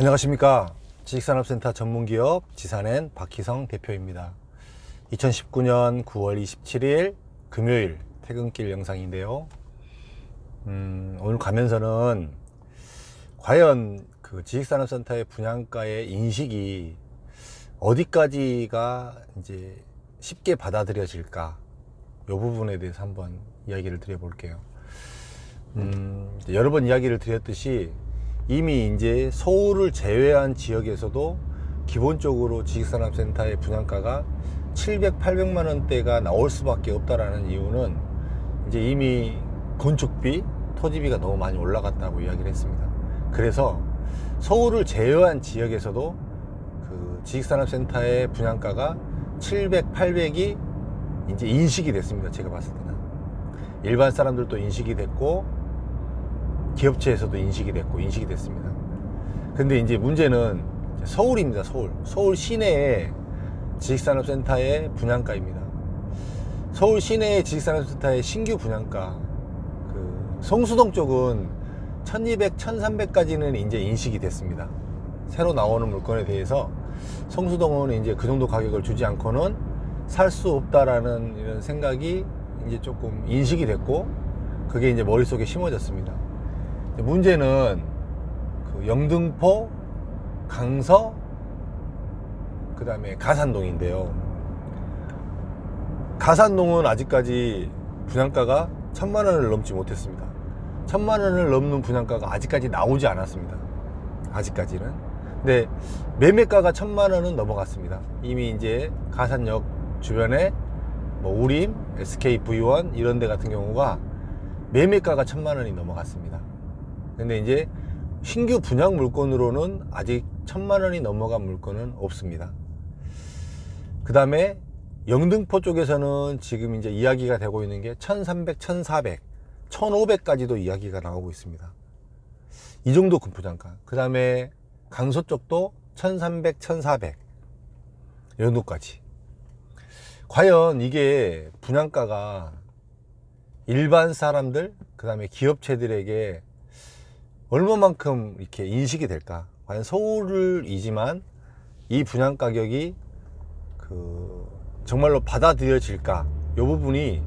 안녕하십니까. 지식산업센터 전문기업 지산엔 박희성 대표입니다. 2019년 9월 27일 금요일 퇴근길 영상인데요. 음, 오늘 가면서는 과연 그 지식산업센터의 분양가의 인식이 어디까지가 이제 쉽게 받아들여질까 이 부분에 대해서 한번 이야기를 드려볼게요. 음, 여러 번 이야기를 드렸듯이 이미 이제 서울을 제외한 지역에서도 기본적으로 지식산업센터의 분양가가 700, 800만 원대가 나올 수밖에 없다라는 이유는 이제 이미 건축비, 토지비가 너무 많이 올라갔다고 이야기를 했습니다. 그래서 서울을 제외한 지역에서도 그 지식산업센터의 분양가가 700, 800이 이제 인식이 됐습니다. 제가 봤을 때는. 일반 사람들도 인식이 됐고, 기업체에서도 인식이 됐고, 인식이 됐습니다. 근데 이제 문제는 서울입니다. 서울. 서울 시내의 지식산업센터의 분양가입니다. 서울 시내의 지식산업센터의 신규 분양가, 그 성수동 쪽은 1200, 1300까지는 이제 인식이 됐습니다. 새로 나오는 물건에 대해서 성수동은 이제 그 정도 가격을 주지 않고는 살 수 없다라는 이런 생각이 이제 조금 인식이 됐고 그게 이제 머릿속에 심어졌습니다. 문제는 그 영등포, 강서, 그 다음에 가산동인데요. 가산동은 아직까지 분양가가 천만 원을 넘지 못했습니다. 천만 원을 넘는 분양가가 아직까지 나오지 않았습니다. 아직까지는. 근데 매매가가 천만 원은 넘어갔습니다. 이미 이제 가산역 주변에 뭐 우림, SK V1 이런 데 같은 경우가 매매가가 천만 원이 넘어갔습니다. 근데 이제 신규 분양 물건으로는 아직 천만 원이 넘어간 물건은 없습니다. 그 다음에 영등포 쪽에서는 지금 이제 이야기가 되고 있는 게 1300, 1400, 1500까지도 이야기가 나오고 있습니다. 이 정도 금포장가. 그 다음에 강서 쪽도 1300, 1400. 이 정도까지. 과연 이게 분양가가 일반 사람들, 그 다음에 기업체들에게 얼마만큼 이렇게 인식이 될까? 과연 서울이지만 이 분양 가격이 그 정말로 받아들여질까? 이 부분이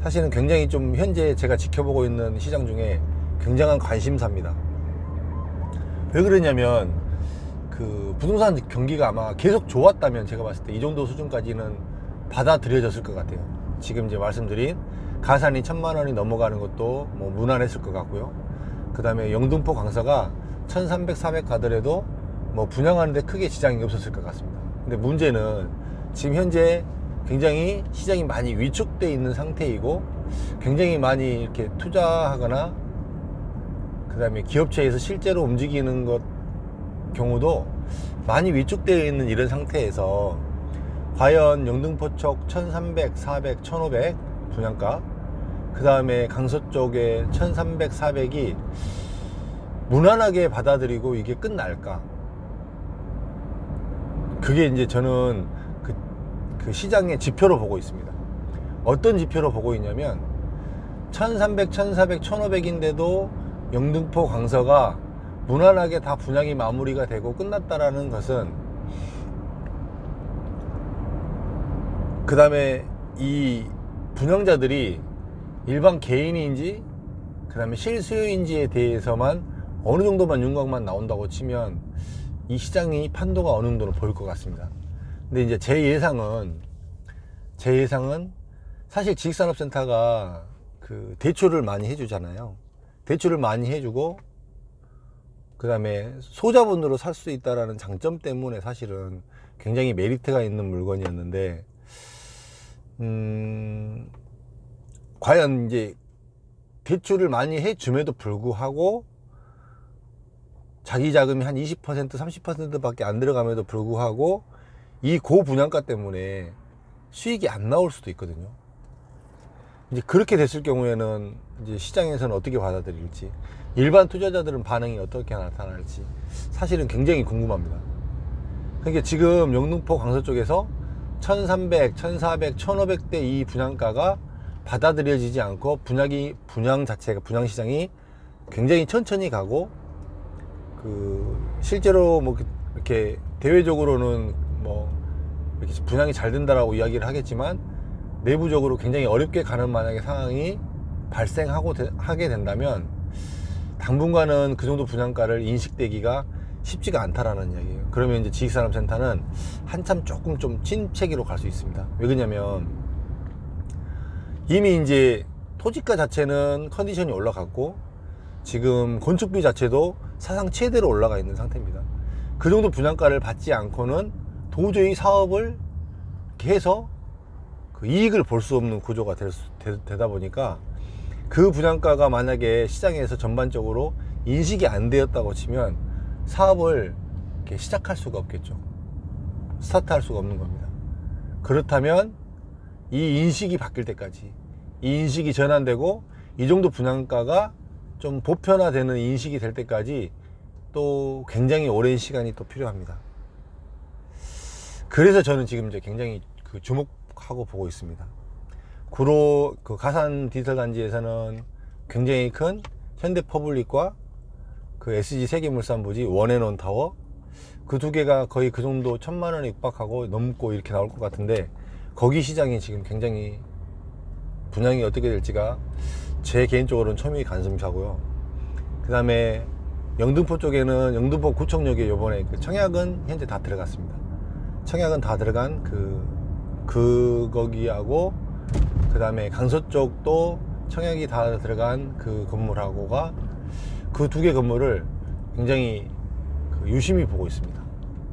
사실은 굉장히 좀 현재 제가 지켜보고 있는 시장 중에 굉장한 관심사입니다. 왜 그러냐면 그 부동산 경기가 아마 계속 좋았다면 제가 봤을 때 이 정도 수준까지는 받아들여졌을 것 같아요. 지금 이제 말씀드린 가산이 천만 원이 넘어가는 것도 뭐 무난했을 것 같고요. 그 다음에 영등포 강서가 1300, 400 가더라도 뭐 분양하는데 크게 지장이 없었을 것 같습니다. 근데 문제는 지금 현재 굉장히 시장이 많이 위축돼 있는 상태이고 굉장히 많이 이렇게 투자하거나 그 다음에 기업체에서 실제로 움직이는 것 경우도 많이 위축되어 있는 이런 상태에서 과연 영등포 쪽 1300, 400, 1500 분양가 그 다음에 강서 쪽에 1300, 400이 무난하게 받아들이고 이게 끝날까? 그게 이제 저는 그, 그 시장의 지표로 보고 있습니다. 어떤 지표로 보고 있냐면 1300, 1400, 1500인데도 영등포 강서가 무난하게 다 분양이 마무리가 되고 끝났다라는 것은 그 다음에 이 분양자들이 일반 개인인지 그 다음에 실수요인지에 대해서만 어느 정도만 윤곽만 나온다고 치면 이 시장이 판도가 어느 정도는 보일 것 같습니다. 근데 이제 제 예상은 제 예상은 사실 지식산업센터가 그 대출을 많이 해주잖아요. 대출을 많이 해주고 그 다음에 소자본으로 살 수 있다라는 장점 때문에 사실은 굉장히 메리트가 있는 물건이었는데 음, 과연 이제 대출을 많이 해줌에도 불구하고 자기 자금이 한 20% 30%밖에 안 들어감에도 불구하고 이 고분양가 때문에 수익이 안 나올 수도 있거든요. 이제 그렇게 됐을 경우에는 이제 시장에서는 어떻게 받아들일지 일반 투자자들은 반응이 어떻게 나타날지 사실은 굉장히 궁금합니다. 그러니까 지금 영등포 강서 쪽에서 1300, 1400, 1500대 이 분양가가 받아들여지지 않고 분양이 분양 자체가 분양 시장이 굉장히 천천히 가고 그 실제로 뭐 이렇게 대외적으로는 뭐 이렇게 분양이 잘 된다라고 이야기를 하겠지만 내부적으로 굉장히 어렵게 가는 만약에 상황이 발생하고 되- 하게 된다면 당분간은 그 정도 분양가를 인식되기가 쉽지가 않다라는 이야기예요. 그러면 이제 지식산업센터는 한참 조금 좀 침체기로 갈 수 있습니다. 왜 그러냐면 이미 이제 토지가 자체는 컨디션이 올라갔고 지금 건축비 자체도 사상 최대로 올라가 있는 상태입니다. 그 정도 분양가를 받지 않고는 도저히 사업을 해서 그 이익을 볼 수 없는 구조가 될 수- 되, 되다 보니까 그 분양가가 만약에 시장에서 전반적으로 인식이 안 되었다고 치면 사업을 시작할 수가 없겠죠. 스타트할 수가 없는 겁니다. 그렇다면 이 인식이 바뀔 때까지 이 인식이 전환되고 이 정도 분양가가 좀 보편화되는 인식이 될 때까지 또 굉장히 오랜 시간이 또 필요합니다. 그래서 저는 지금 이제 굉장히 그 주목하고 보고 있습니다. 구로 그 가산 디지털 단지에서는 굉장히 큰 현대 퍼블릭과 그 SG 세계물산부지 원앤원 타워 그 두 개가 거의 그 정도 천만 원에 육박하고 넘고 이렇게 나올 것 같은데 거기 시장이 지금 굉장히 분양이 어떻게 될지가 제 개인적으로는 처음이 관심사고요. 그 다음에 영등포 쪽에는 영등포 구청역에 요번에 그 청약은 현재 다 들어갔습니다. 청약은 다 들어간 그, 그, 거기하고 그 다음에 강서 쪽도 청약이 다 들어간 그 건물하고가 그 두 개 건물을 굉장히 그 유심히 보고 있습니다.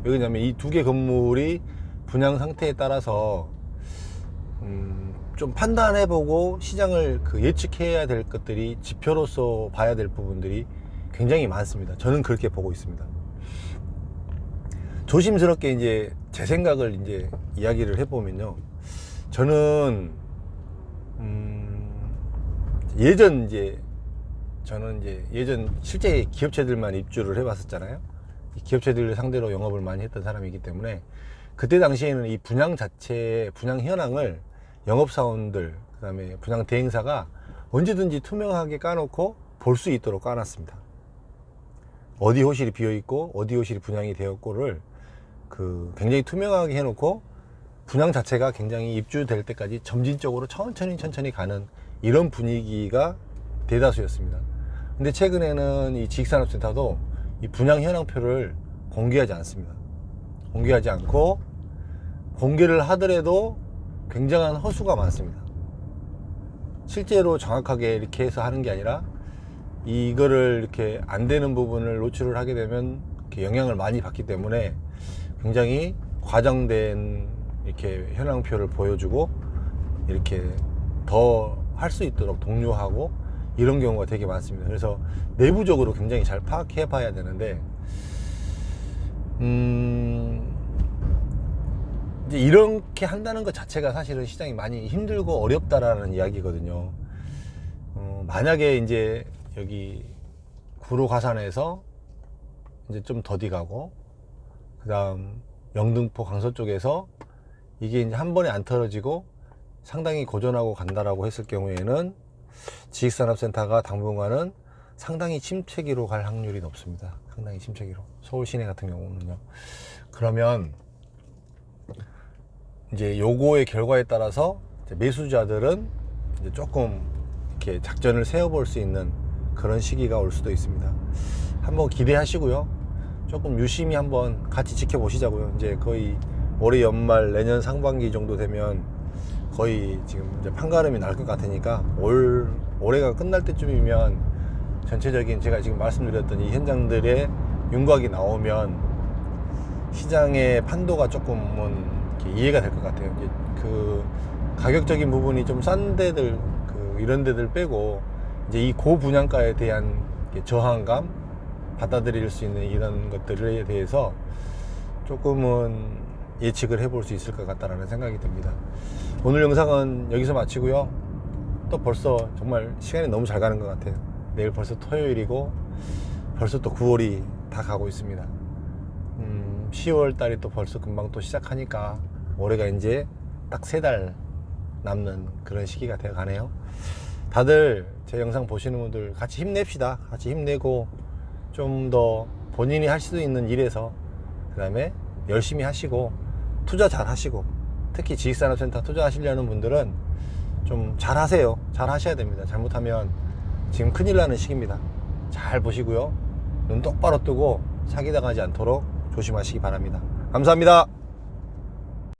왜냐면 이 두 개 건물이 분양 상태에 따라서 음, 좀 판단해보고 시장을 그 예측해야 될 것들이 지표로서 봐야 될 부분들이 굉장히 많습니다. 저는 그렇게 보고 있습니다. 조심스럽게 이제 제 생각을 이제 이야기를 해보면요. 저는, 음, 예전 이제, 저는 이제 예전 실제 기업체들만 입주를 해봤었잖아요. 이 기업체들을 상대로 영업을 많이 했던 사람이기 때문에 그때 당시에는 이 분양 자체, 분양 현황을 영업사원들, 그 다음에 분양 대행사가 언제든지 투명하게 까놓고 볼 수 있도록 까놨습니다. 어디 호실이 비어 있고 어디 호실이 분양이 되었고를 그 굉장히 투명하게 해놓고 분양 자체가 굉장히 입주될 때까지 점진적으로 천천히 천천히 가는 이런 분위기가 대다수였습니다. 근데 최근에는 이 지식산업센터도 이 분양 현황표를 공개하지 않습니다. 공개하지 않고 공개를 하더라도 굉장한 허수가 많습니다. 실제로 정확하게 이렇게 해서 하는 게 아니라 이거를 이렇게 안 되는 부분을 노출을 하게 되면 이렇게 영향을 많이 받기 때문에 굉장히 과장된 이렇게 현황표를 보여주고 이렇게 더 할 수 있도록 독려하고 이런 경우가 되게 많습니다. 그래서 내부적으로 굉장히 잘 파악해 봐야 되는데, 음, 이제 이렇게 한다는 것 자체가 사실은 시장이 많이 힘들고 어렵다라는 이야기거든요. 어, 만약에 이제 여기 구로 가산에서 이제 좀 더디 가고, 그 다음 영등포 강서 쪽에서 이게 이제 한 번에 안 털어지고 상당히 고전하고 간다라고 했을 경우에는 지식산업센터가 당분간은 상당히 침체기로 갈 확률이 높습니다. 상당히 침체기로. 서울 시내 같은 경우는요. 그러면 이제 요거의 결과에 따라서 매수자들은 이제 조금 이렇게 작전을 세워볼 수 있는 그런 시기가 올 수도 있습니다. 한번 기대하시고요. 조금 유심히 한번 같이 지켜보시자고요. 이제 거의 올해 연말 내년 상반기 정도 되면 거의 지금 이제 판가름이 날 것 같으니까 올 올해가 끝날 때쯤이면 전체적인 제가 지금 말씀드렸던 이 현장들의 윤곽이 나오면 시장의 판도가 조금은 이해가 될 것 같아요. 이제 그 가격적인 부분이 좀 싼 데들 그 이런 데들 빼고 이제 이 고분양가에 대한 저항감 받아들일 수 있는 이런 것들에 대해서 조금은 예측을 해볼 수 있을 것 같다라는 생각이 듭니다. 오늘 영상은 여기서 마치고요. 또 벌써 정말 시간이 너무 잘 가는 것 같아요. 내일 벌써 토요일이고 벌써 또 9월이 다 가고 있습니다. 음, 10월 달이 또 벌써 금방 또 시작하니까 올해가 이제 딱 세 달 남는 그런 시기가 되어 가네요. 다들 제 영상 보시는 분들 같이 힘냅시다. 같이 힘내고 좀 더 본인이 할 수 있는 일에서 그 다음에 열심히 하시고 투자 잘 하시고 특히 지식산업센터 투자하시려는 분들은 좀 잘 하세요. 잘 하셔야 됩니다. 잘못하면 지금 큰일 나는 시기입니다. 잘 보시고요. 눈 똑바로 뜨고 사기 당하지 않도록 조심하시기 바랍니다. 감사합니다.